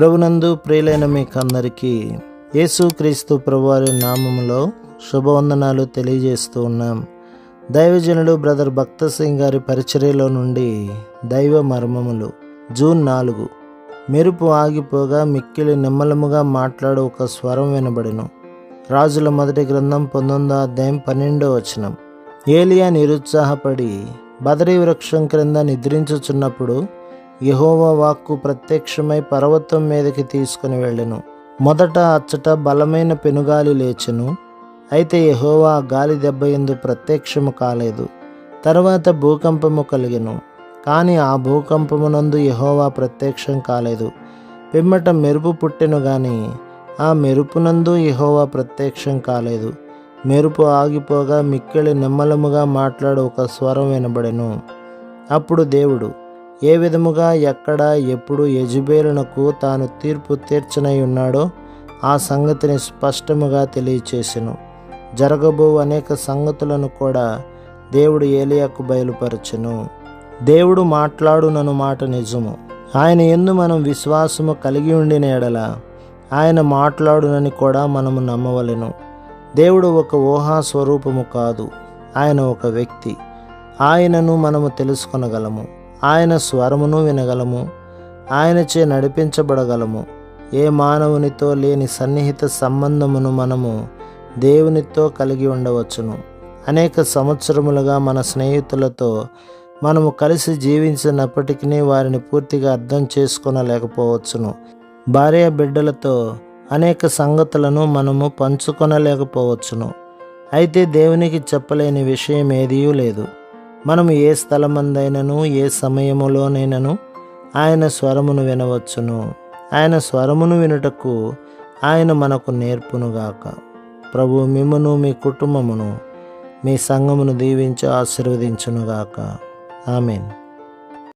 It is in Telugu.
ప్రభునందు ప్రియులైన మీకందరికీ యేసుక్రీస్తు ప్రభువారి నామములో శుభవందనాలు తెలియజేస్తూ ఉన్నాం. దైవజనుడు బ్రదర్ భక్త సింగ్ గారి పరిచర్యలో నుండి దైవ మర్మములు. జూన్ నాలుగు. మెరుపు ఆగిపోగా మిక్కిలి నిమ్మలముగా మాట్లాడు ఒక స్వరం వినబడిను. రాజుల మొదటి గ్రంథం పంతొమ్మిదో అధ్యాయం పన్నెండో వచనం. ఏలియా నిరుత్సాహపడి బదరీ వృక్షం క్రింద నిద్రించుచున్నప్పుడు యెహోవా వాక్కు ప్రత్యక్షమై పర్వతం మీదకి తీసుకుని వెళ్ళెను. మొదట అచ్చట బలమైన పెనుగాలి లేచెను. అయితే యహోవా ఆ గాలి దెబ్బ ఎందు ప్రత్యక్షము కాలేదు. తర్వాత భూకంపము కలిగెను. కానీ ఆ భూకంపమునందు యహోవా ప్రత్యక్షం కాలేదు. పిమ్మట మెరుపు పుట్టెను గాని ఆ మెరుపునందు యహోవా ప్రత్యక్షం కాలేదు. మెరుపు ఆగిపోగా మిక్కిలి నిమ్మలముగా మాట్లాడు ఒక స్వరం వినబడెను. అప్పుడు దేవుడు ఏ విధముగా ఎక్కడ ఎప్పుడు యజుబేలునకు తాను తీర్పు తీర్చనై ఉన్నాడో ఆ సంగతిని స్పష్టముగా తెలియచేసెను. జరగబో అనేక సంగతులను కూడా దేవుడు ఏలియాకు బయలుపరచెను. దేవుడు మాట్లాడునను మాట నిజము. ఆయన ఎందు మనం విశ్వాసము కలిగి ఉండిన ఎడల ఆయన మాట్లాడునని కూడా మనము నమ్మవలెను. దేవుడు ఒక ఊహా స్వరూపము కాదు ఆయన ఒక వ్యక్తి. ఆయనను మనము తెలుసుకొనగలము. ఆయన స్వరమును వినగలము. ఆయనచే నడిపించబడగలము. ఏ మానవునితో లేని సన్నిహిత సంబంధమును మనము దేవునితో కలిగి ఉండవచ్చును. అనేక సంవత్సరములుగా మన స్నేహితులతో మనము కలిసి జీవించినప్పటికీ వారిని పూర్తిగా అర్థం చేసుకొనలేకపోవచ్చును. భార్య బిడ్డలతో అనేక సంగతులను మనము పంచుకొనలేకపోవచ్చును. అయితే దేవునికి చెప్పలేని విషయం ఏదీ లేదు. మనము ఏ స్థలమందైనను ఏ సమయములోనైనను ఆయన స్వరమును వినవచ్చును. ఆయన స్వరమును వినుటకు ఆయన మనకు నేర్పునుగాక. ప్రభు మిమ్మను మీ కుటుంబమును మీ సంఘమును దీవించి ఆశీర్వదించునుగాక. ఆమెన్.